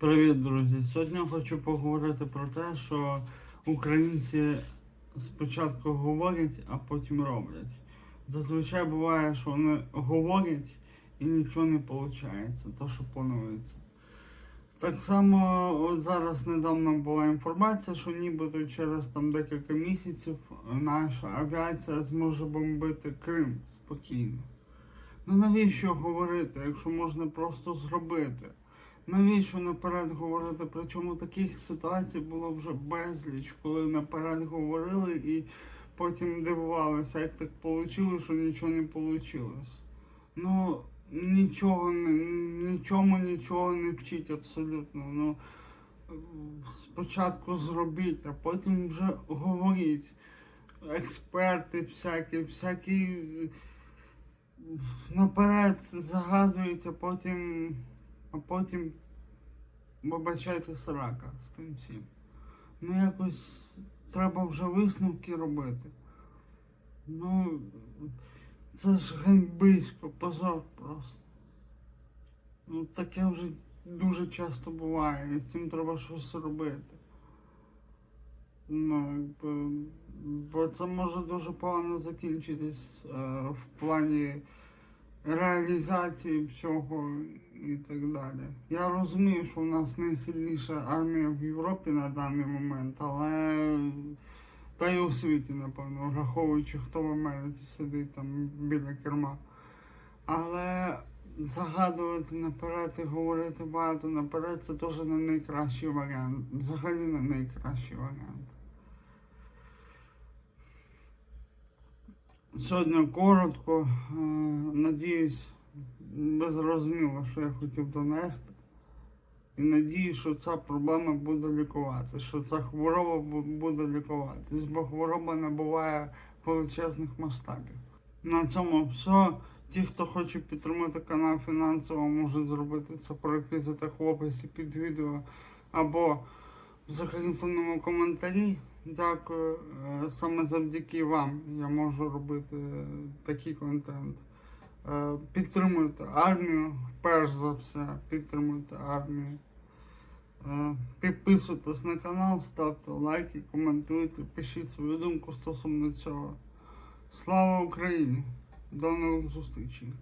Привіт, друзі! Сьогодні хочу поговорити про те, що українці спочатку говорять, а потім роблять. Зазвичай буває, що вони говорять і нічого не виходить, то що планується. Так само, от зараз недавно була інформація, що нібито через там декілька місяців наша авіація зможе бомбити Крим спокійно. Ну навіщо говорити, якщо можна просто зробити? Навіщо наперед говорити? Причому таких ситуацій було вже безліч, коли наперед говорили і потім дивувалися, як так вийшло, що нічого не вийшло. Ну, нічого, не- нічому нічого не вчить абсолютно. Ну, спочатку зробіть, а потім вже говоріть. Експерти всякі, всякі наперед загадують, а потім, а потім вибачайте срака з тим всім. Ну якось треба вже висновки робити. Ну, це ж ганьбисько, позор просто. Ну таке вже дуже часто буває, і з цим треба щось робити. Ну, бо це може дуже погано закінчитись е, в плані реалізації всього і так далі. Я розумію, що в нас найсильніша армія в Європі на даний момент, але та й у світі, напевно, враховуючи, хто в Америці сидить там біля керма. Але загадувати наперед і говорити багато наперед це теж не найкращий варіант. Взагалі не найкращий варіант. Сьогодні коротко. Е, Надіюсь, ви зрозуміли, що я хотів донести. І надіюсь, що ця проблема буде лікуватися, що ця хвороба буде лікуватись, бо хвороба набуває величезних масштабів. На цьому все. Ті, хто хоче підтримати канал фінансово, можуть зробити це по реквізитах в описі під відео або в закріпленому коментарі. Дякую. Е, Саме завдяки вам я можу робити такий контент. Е, Підтримуйте армію, перш за все, підтримуйте армію. Е, Підписуйтесь на канал, ставте лайки, коментуйте, пишіть свою думку стосовно цього. Слава Україні! До нових зустрічей!